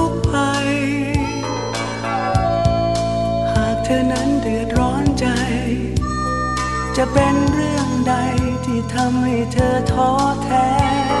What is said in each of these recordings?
ุก เดือดร้อนใจ จะเป็นเรื่องใดที่ทำให้เธอท้อแท้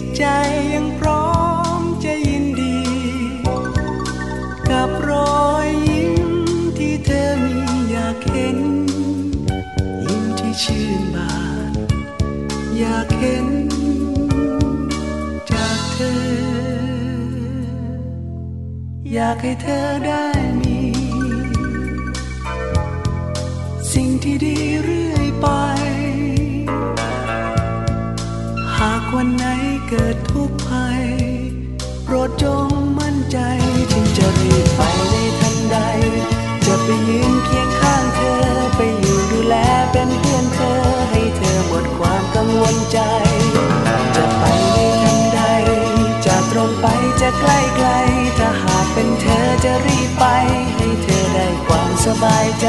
ตใจยังพร้อมจะยินดี กับรอยยิ้มที่เธอมีอยากเห็น ยิ้มที่ชื่นบาน อยากเห็นจากเธอ อยากให้เธอได้มี สิ่งที่ดีเรื่อยไป หากวันไหน เกิดทุกภัย โปรดจงมั่นใจจึงจะรีบไปในทันใด จะไปยืนเคียงข้างเธอ ไปอยู่ดูแลเป็นเพื่อนเธอ ให้เธอหมดความกังวลใจ จะไปในทันใด จะตรงไปจะใกล้ไกล ถ้าหากเป็นเธอจะรีบไป ให้เธอได้ความสบายใจ